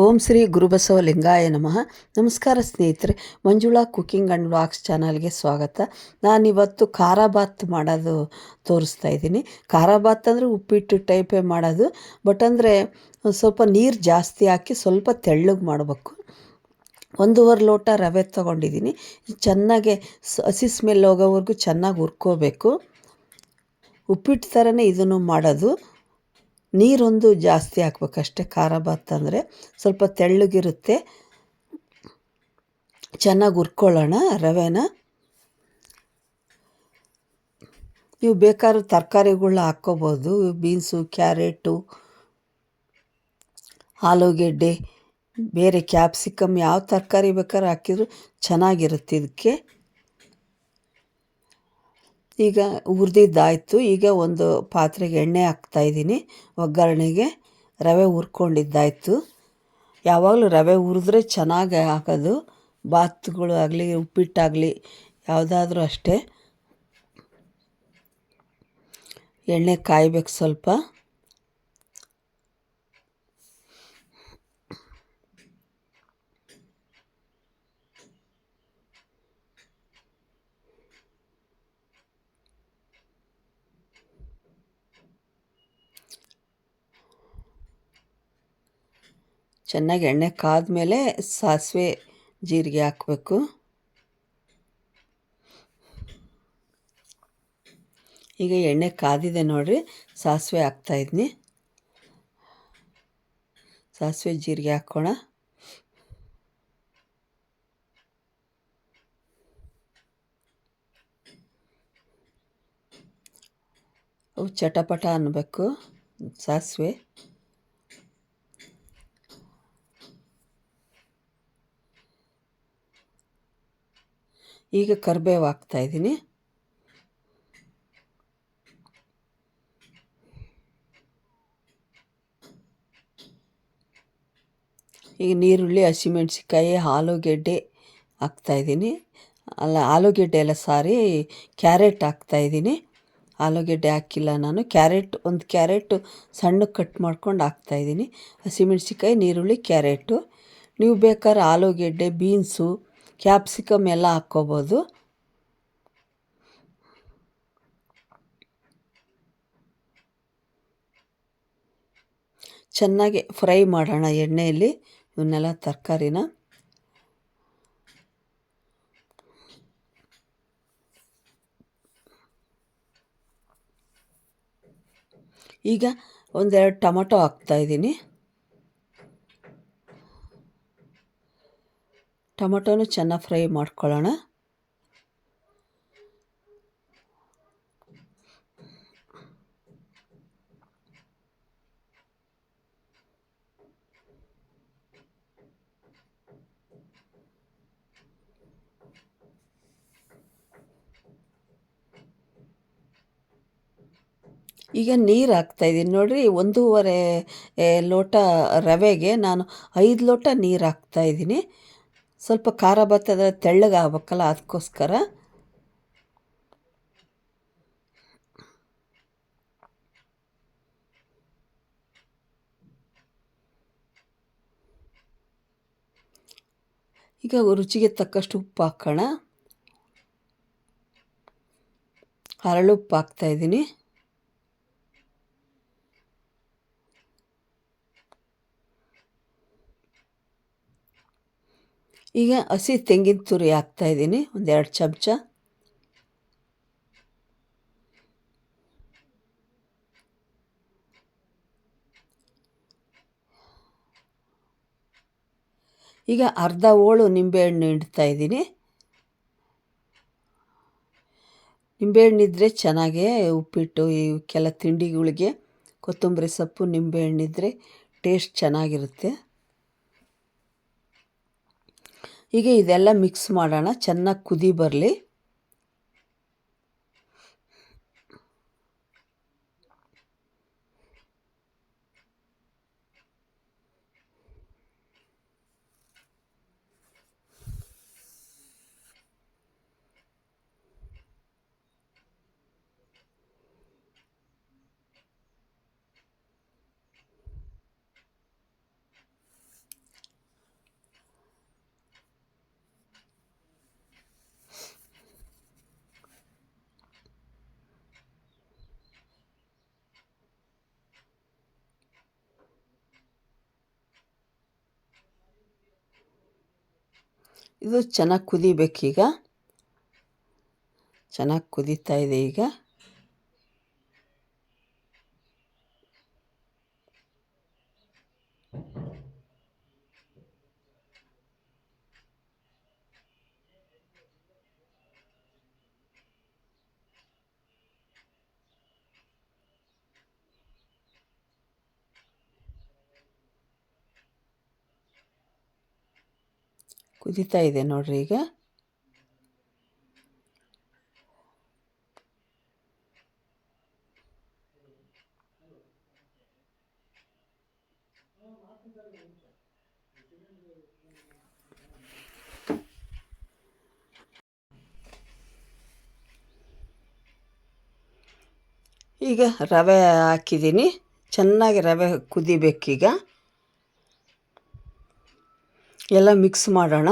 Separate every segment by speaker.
Speaker 1: ಓಂ ಶ್ರೀ ಗುರುಬಸವ ಲಿಂಗಾಯ ನಮಃ. ನಮಸ್ಕಾರ ಸ್ನೇಹಿತರೆ, ಮಂಜುಳಾ ಕುಕ್ಕಿಂಗ್ ಆ್ಯಂಡ್ ವ್ಲಾಗ್ಸ್ ಚಾನಲ್ಗೆ ಸ್ವಾಗತ. ನಾನಿವತ್ತು ಖಾರ ಬಾತ್ ಮಾಡೋದು ತೋರಿಸ್ತಾ ಇದ್ದೀನಿ. ಖಾರ ಬಾತ್ ಅಂದರೆ ಉಪ್ಪಿಟ್ಟು ಟೈಪೇ ಮಾಡೋದು, ಬಟ್ ಅಂದರೆ ಸ್ವಲ್ಪ ನೀರು ಜಾಸ್ತಿ ಹಾಕಿ ಸ್ವಲ್ಪ ತೆಳ್ಳಗೆ ಮಾಡಬೇಕು. ಒಂದೂವರೆ ಲೋಟ ರವೆ ತೊಗೊಂಡಿದ್ದೀನಿ. ಚೆನ್ನಾಗೆ ಹಸಿ ಸ್ಮೆಲ್ ಹೋಗೋವರೆಗೂ ಚೆನ್ನಾಗಿ ಹುರ್ಕೋಬೇಕು. ಉಪ್ಪಿಟ್ಟು ಥರನೇ ಇದನ್ನು ಮಾಡೋದು. ನೀರೊಂದು ಜಾಸ್ತಿ ಹಾಕ್ಬೇಕಷ್ಟೆ, ಖಾರ ಭಾತ್ ಅಂದರೆ. ಸ್ವಲ್ಪ ತೆಳ್ಳಗಿರುತ್ತೆ. ಚೆನ್ನಾಗಿ ಹುರ್ಕೊಳ್ಳೋಣ ರವೆನ. ನೀವು ಬೇಕಾದ್ರೂ ತರಕಾರಿಗಳ್ನ ಹಾಕ್ಕೋಬೋದು. ಬೀನ್ಸು, ಕ್ಯಾರೆಟು, ಆಲೂಗೆಡ್ಡೆ, ಬೇರೆ ಕ್ಯಾಪ್ಸಿಕಮ್ ಯಾವ ತರಕಾರಿ ಬೇಕಾದ್ರೂ ಹಾಕಿದ್ರು ಚೆನ್ನಾಗಿರುತ್ತೆ ಇದಕ್ಕೆ. ಈಗ ಹುರಿದಿದ್ದಾಯಿತು. ಈಗ ಒಂದು ಪಾತ್ರೆಗೆ ಎಣ್ಣೆ ಹಾಕ್ತಾಯಿದ್ದೀನಿ ಒಗ್ಗರಣೆಗೆ ರವೆ ಹುರ್ಕೊಂಡಿದ್ದಾಯಿತು. ಯಾವಾಗಲೂ ರವೆ ಹುರಿದ್ರೆ ಚೆನ್ನಾಗಿ ಹಾಕೋದು. ಬಾತ್ಗಳು ಆಗಲಿ, ಉಪ್ಪಿಟ್ಟಾಗಲಿ, ಯಾವುದಾದ್ರೂ ಅಷ್ಟೇ. ಎಣ್ಣೆ ಕಾಯಬೇಕು ಸ್ವಲ್ಪ. ಚೆನ್ನಾಗಿ ಎಣ್ಣೆ ಕಾದ್ಮೇಲೆ ಸಾಸಿವೆ ಜೀರಿಗೆ ಹಾಕಬೇಕು. ಈಗ ಎಣ್ಣೆ ಕಾದಿದೆ ನೋಡಿರಿ, ಸಾಸಿವೆ ಹಾಕ್ತಾಯಿದ್ನಿ ಸಾಸಿವೆ ಜೀರಿಗೆ ಹಾಕ್ಕೋಣ ಅವು ಚಟಪಟ ಅನ್ನಬೇಕು ಸಾಸಿವೆ. ಈಗ ಕರಿಬೇವು ಹಾಕ್ತಾಯಿದ್ದೀನಿ ಈಗ ನೀರುಳ್ಳಿ ಹಸಿಮೆಣ್ಸಿಕಾಯಿ ಆಲೂಗೆಡ್ಡೆ ಹಾಕ್ತಾಯಿದ್ದೀನಿ ಅಲ್ಲ, ಆಲೂಗೆಡ್ಡೆ ಎಲ್ಲ ಸಾರಿ ಕ್ಯಾರೆಟ್ ಹಾಕ್ತಾಯಿದ್ದೀನಿ ಆಲೂಗೆಡ್ಡೆ ಹಾಕಿಲ್ಲ ನಾನು. ಕ್ಯಾರೆಟ್, ಒಂದು ಕ್ಯಾರೆಟು ಸಣ್ಣ ಕಟ್ ಮಾಡ್ಕೊಂಡು ಹಾಕ್ತಾಯಿದ್ದೀನಿ ಹಸಿಮೆಣ್ಸಿಕಾಯಿ ನೀರುಳ್ಳಿ, ಕ್ಯಾರೆಟು. ನೀವು ಬೇಕಾದ್ರೆ ಆಲೂಗೆಡ್ಡೆ, ಬೀನ್ಸು ಕ್ಯಾಪ್ಸಿಕಮ್ ಎಲ್ಲ ಹಾಕ್ಕೋಬೋದು. ಚೆನ್ನಾಗಿ ಫ್ರೈ ಮಾಡೋಣ ಎಣ್ಣೆಯಲ್ಲಿ ಇವನ್ನೆಲ್ಲ ತರಕಾರಿನ. ಈಗ ಒಂದೆರಡು ಟೊಮೊಟೊ ಹಾಕ್ತಾಯಿದ್ದೀನಿ ಟೊಮಟೊನು ಚೆನ್ನಾಗಿ ಫ್ರೈ ಮಾಡ್ಕೊಳ್ಳೋಣ. ಈಗ ನೀರು ಹಾಕ್ತಾಯಿದ್ದೀನಿ ನೋಡಿರಿ, ಒಂದೂವರೆ ಲೋಟ ರವೆಗೆ ನಾನು ಐದು ಲೋಟ ನೀರು ಹಾಕ್ತಾಯಿದ್ದೀನಿ ಸ್ವಲ್ಪ ಖಾರ ಬರ್ತದೆ ತೆಳ್ಳಗೆ ಆಗ್ಬೇಕಲ್ಲ ಅದಕ್ಕೋಸ್ಕರ ಈಗ ರುಚಿಗೆ ತಕ್ಕಷ್ಟು ಉಪ್ಪು ಹಾಕೋಣ. ಹರಳುಪ್ಪು ಹಾಕ್ತಾಯಿದ್ದೀನಿ ಈಗ ಹಸಿ ತೆಂಗಿನ ತುರಿ ಹಾಕ್ತಾಯಿದ್ದೀನಿ ಒಂದೆರಡು ಚಮಚ. ಈಗ ಅರ್ಧ ಹೋಳು ನಿಂಬೆಹಣ್ಣು ಇಡ್ತಾಯಿದ್ದೀನಿ ನಿಂಬೆಹಣ್ಣಿದ್ರೆ ಚೆನ್ನಾಗೇ ಉಪ್ಪಿಟ್ಟು, ಈ ಕೆಲ ತಿಂಡಿಗಳಿಗೆ ಕೊತ್ತಂಬರಿ ಸೊಪ್ಪು ನಿಂಬೆಹಣ್ಣಿದ್ರೆ ಟೇಸ್ಟ್ ಚೆನ್ನಾಗಿರುತ್ತೆ. ಈಗ ಇದೆಲ್ಲ ಮಿಕ್ಸ್ ಮಾಡೋಣ. ಚೆನ್ನಾಗಿ ಕುದಿ ಬರಲಿ. ಇದು ಚೆನ್ನಾಗಿ ಕುದಿಬೇಕೀಗ. ಚೆನ್ನಾಗಿ ಕುದೀತಾ ಇದೆ ಈಗ. ಕುದೀತಾ ಇದೆ ನೋಡ್ರಿ ಈಗ. ಈಗ ರವೆ ಹಾಕಿದ್ದೀನಿ. ಚೆನ್ನಾಗಿ ರವೆ ಕುದಿಬೇಕೀಗ. ಎಲ್ಲ ಮಿಕ್ಸ್ ಮಾಡೋಣ.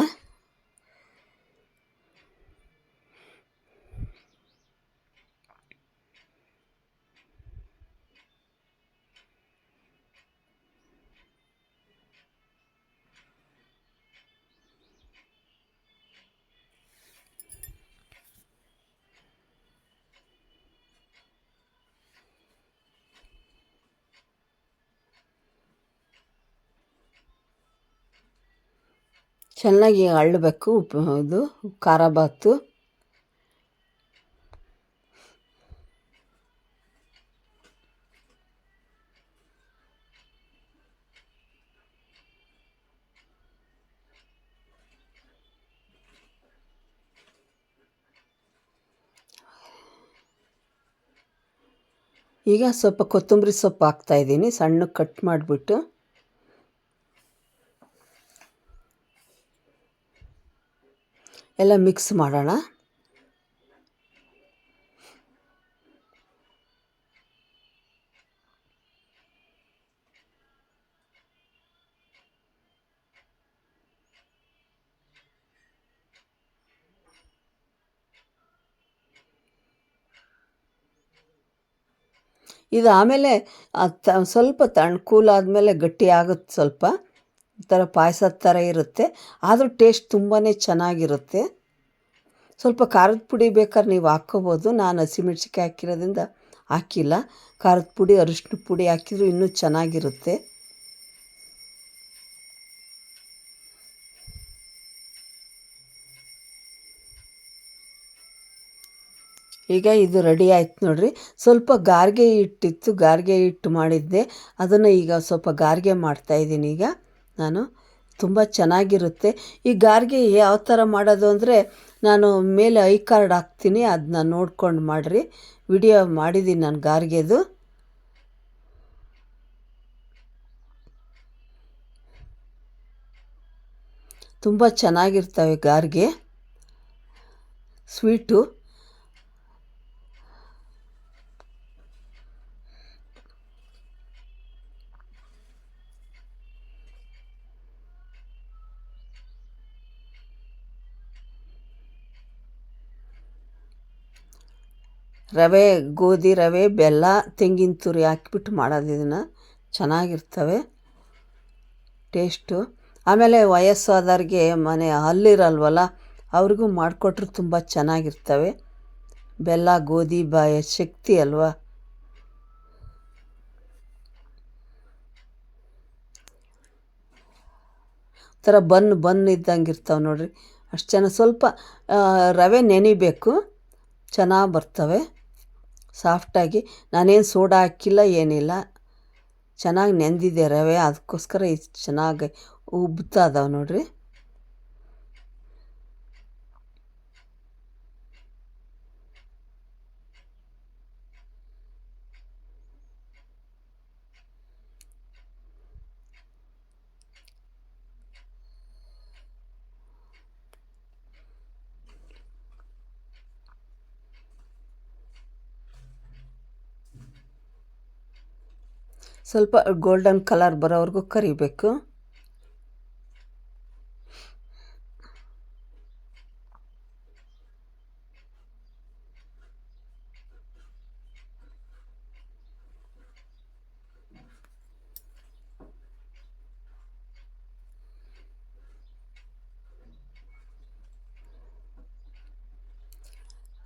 Speaker 1: ಚೆನ್ನಾಗಿ ಅಳ್ಳಬೇಕು ಉಪ್ಪು ಇದು ಖಾರ ಬಾತು. ಈಗ ಸ್ವಲ್ಪ ಕೊತ್ತಂಬರಿ ಸೊಪ್ಪು ಹಾಕ್ತಾಯಿದ್ದೀನಿ ಸಣ್ಣ ಕಟ್ ಮಾಡಿಬಿಟ್ಟು ಎಲ್ಲ ಮಿಕ್ಸ್ ಮಾಡೋಣ. ಇದು ಆಮೇಲೆ ಸ್ವಲ್ಪ ತಣ್ಣ ಕೂಲ್ ಆದಮೇಲೆ ಗಟ್ಟಿ ಆಗುತ್ತೆ ಸ್ವಲ್ಪ. ಥರ ಪಾಯಸದ ಥರ ಇರುತ್ತೆ. ಆದರೂ ಟೇಸ್ಟ್ ತುಂಬಾ ಚೆನ್ನಾಗಿರುತ್ತೆ. ಸ್ವಲ್ಪ ಖಾರದ ಪುಡಿ ಬೇಕಾದ್ರೆ ನೀವು ಹಾಕ್ಕೋಬೋದು. ನಾನು ಹಸಿಮೆಣ್ಸಿಕಾಯಿ ಹಾಕಿರೋದ್ರಿಂದ ಹಾಕಿಲ್ಲ. ಖಾರದ ಪುಡಿ ಅರಿಶಿನ ಪುಡಿ ಹಾಕಿದ್ರು ಇನ್ನೂ ಚೆನ್ನಾಗಿರುತ್ತೆ. ಈಗ ಇದು ರೆಡಿ ಆಯ್ತು ನೋಡ್ರಿ. ಸ್ವಲ್ಪ ಗಾರ್ಗೆ ಹಿಟ್ಟಿತ್ತು. ಗಾರ್ಗೆ ಹಿಟ್ಟು ಮಾಡಿದ್ದೆ. ಅದನ್ನು ಈಗ ಸ್ವಲ್ಪ ಗಾರ್ಗೆ ಮಾಡ್ತಾಯಿದ್ದೀನಿ ಈಗ. ನಾನು ತುಂಬ ಚೆನ್ನಾಗಿರುತ್ತೆ. ಈ ಗಾರ್ಗೆ ಯಾವ ಥರ ಮಾಡೋದು ಅಂದರೆ ನಾನು ಮೇಲೆ ಐ ಕಾರ್ಡ್ ಹಾಕ್ತೀನಿ ಅದನ್ನ ನೋಡ್ಕೊಂಡು ಮಾಡಿರಿ. ವಿಡಿಯೋ ಮಾಡಿದ್ದೀನಿ ನಾನು ಗಾರ್ಗೆದು ತುಂಬ ಚೆನ್ನಾಗಿರ್ತವೆ ಗಾರ್ಗೆ. ಸ್ವೀಟು. ರವೆ, ಗೋಧಿ, ರವೆ, ಬೆಲ್ಲ, ತೆಂಗಿನ ತುರಿ ಹಾಕಿಬಿಟ್ಟು ಮಾಡೋದು ಇದನ್ನು. ಚೆನ್ನಾಗಿರ್ತವೆ. ಟೇಸ್ಟು. ಆಮೇಲೆ ವಯಸ್ಸಾದವ್ರಿಗೆ ಮನೆ ಹಲ್ಲಿರಲ್ವಲ್ಲ ಅವ್ರಿಗೂ ಮಾಡಿಕೊಟ್ರೆ ತುಂಬ ಚೆನ್ನಾಗಿರ್ತವೆ. ಬೆಲ್ಲ, ಗೋಧಿ, ಬಾಯ ಶಕ್ತಿ ಅಲ್ವಾ? ಥರ ಬನ್ ಬನ್ ಇದ್ದಂಗೆ ಇರ್ತಾವೆ ನೋಡಿರಿ. ಅಷ್ಟು ಚೆನ್ನಾಗಿ ಸ್ವಲ್ಪ ರವೆ ನೆನಿಬೇಕು. ಚೆನ್ನಾಗಿ ಬರ್ತವೆ. ಸಾಫ್ಟಾಗಿ. ನಾನೇನು ಸೋಡಾ ಹಾಕಿಲ್ಲ ಏನಿಲ್ಲ. ಚೆನ್ನಾಗಿ ನೆಂದಿದೆ ರವೆ. ಅದಕ್ಕೋಸ್ಕರ ಇಷ್ಟು ಚೆನ್ನಾಗಿ ಉಬ್ತಾ ಇದಾವೆ ನೋಡಿರಿ. ಸ್ವಲ್ಪ ಗೋಲ್ಡನ್ ಕಲರ್ ಬರೋವರೆಗೂ ಕರಿಬೇಕು.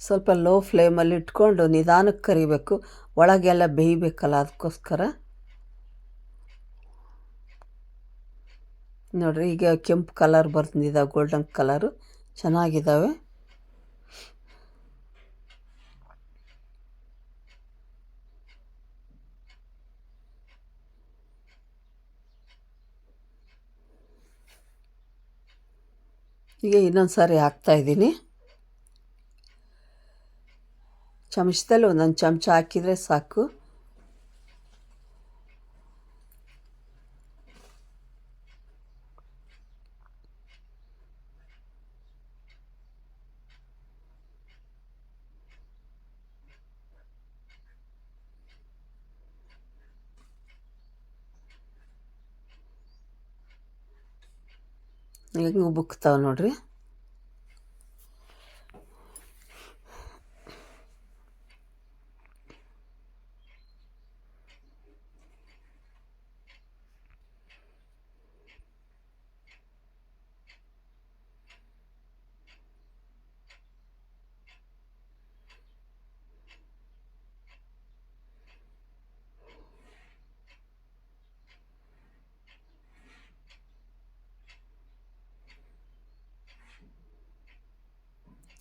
Speaker 1: ಸ್ವಲ್ಪ ಲೋ ಫ್ಲೇಮಲ್ಲಿ ಇಟ್ಕೊಂಡು ನಿಧಾನಕ್ಕೆ ಕರಿಬೇಕು. ಒಳಗೆಲ್ಲ ಬೇಯಬೇಕಲ್ಲ ಅದಕ್ಕೋಸ್ಕರ. ನೋಡಿರಿ, ಈಗ ಕೆಂಪು ಕಲರ್ ಬರ್ತಿದ್ದಾವೆ ಗೋಲ್ಡನ್ ಕಲರು ಚೆನ್ನಾಗಿದ್ದಾವೆ ಈಗ ಇನ್ನೊಂದು ಸಾರಿ ಹಾಕ್ತಾಯಿದ್ದೀನಿ ಚಮಚದಲ್ಲಿ ಒಂದೊಂದು ಚಮಚ ಹಾಕಿದರೆ ಸಾಕು. ಹೆಂಗೆ ಉಬ್ಬುಕ್ತಾವೆ ನೋಡ್ರಿ.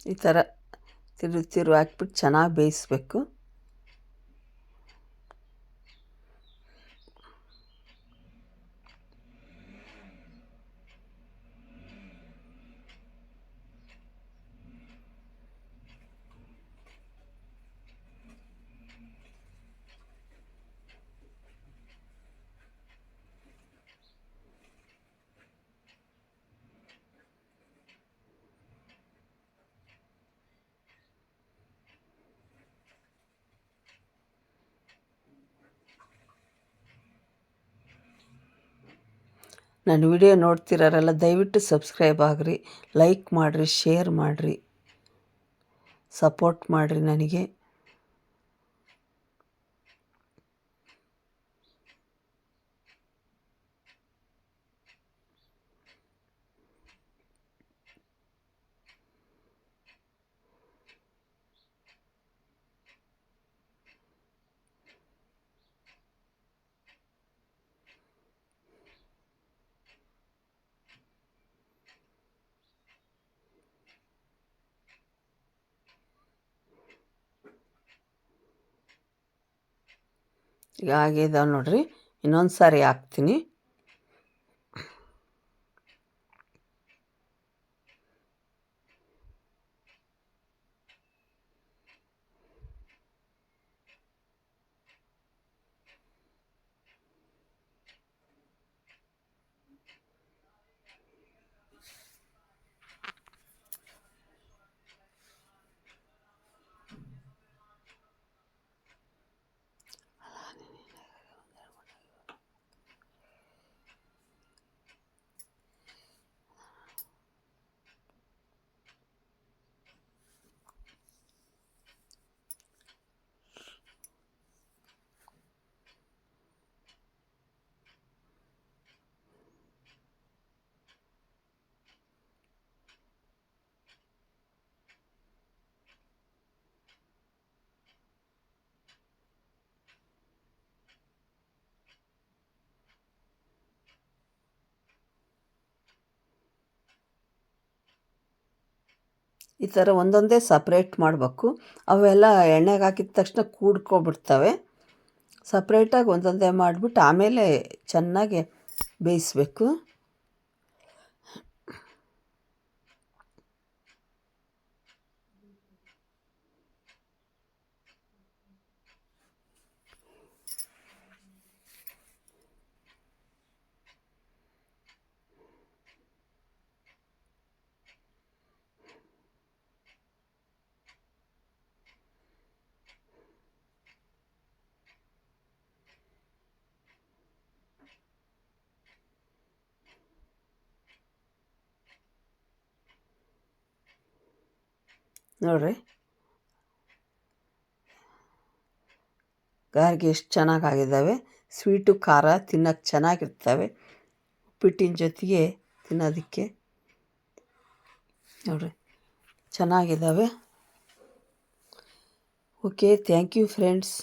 Speaker 1: ಈ ಥರ ತಿರುವಿ ತಿರುವಿ ಹಾಕ್ಬಿಟ್ಟು ಚೆನ್ನಾಗಿ ಬೇಯಿಸ್ಬೇಕು. ನನ್ನ ವಿಡಿಯೋ ನೋಡ್ತಿರೋರೆಲ್ಲ ದಯವಿಟ್ಟು ಸಬ್ಸ್ಕ್ರೈಬ್ ಆಗಿರಿ ಲೈಕ್ ಮಾಡಿರಿ ಶೇರ್ ಮಾಡಿರಿ ಸಪೋರ್ಟ್ ಮಾಡಿರಿ ನನಗೆ. ಈಗ ಆಗಿದಾವೆ ನೋಡಿರಿ. ಇನ್ನೊಂದು ಸಾರಿ ಹಾಕ್ತೀನಿ. ಈ ಥರ ಒಂದೊಂದೇ ಸಪ್ರೇಟ್ ಮಾಡಬೇಕು. ಅವೆಲ್ಲ ಎಣ್ಣೆಗೆ ಹಾಕಿದ ತಕ್ಷಣ ಕೂಡ್ಕೊಬಿಡ್ತವೆ ಸಪ್ರೇಟಾಗಿ ಒಂದೊಂದೇ ಮಾಡಿಬಿಟ್ಟು ಆಮೇಲೆ ಚೆನ್ನಾಗಿ ಬೇಯಿಸ್ಬೇಕು. ನೋಡಿರಿ. ಗಾರಿಗೆ ಎಷ್ಟು ಚೆನ್ನಾಗಾಗಿದ್ದಾವೆ. ಸ್ವೀಟು, ಖಾರ ತಿನ್ನೋಕ್ಕೆ ಚೆನ್ನಾಗಿರ್ತವೆ. ಉಪ್ಪಿಟ್ಟಿನ ಜೊತೆಗೆ ತಿನ್ನೋದಕ್ಕೆ ನೋಡಿರಿ. ಚೆನ್ನಾಗಿದ್ದಾವೆ. Okay thank you friends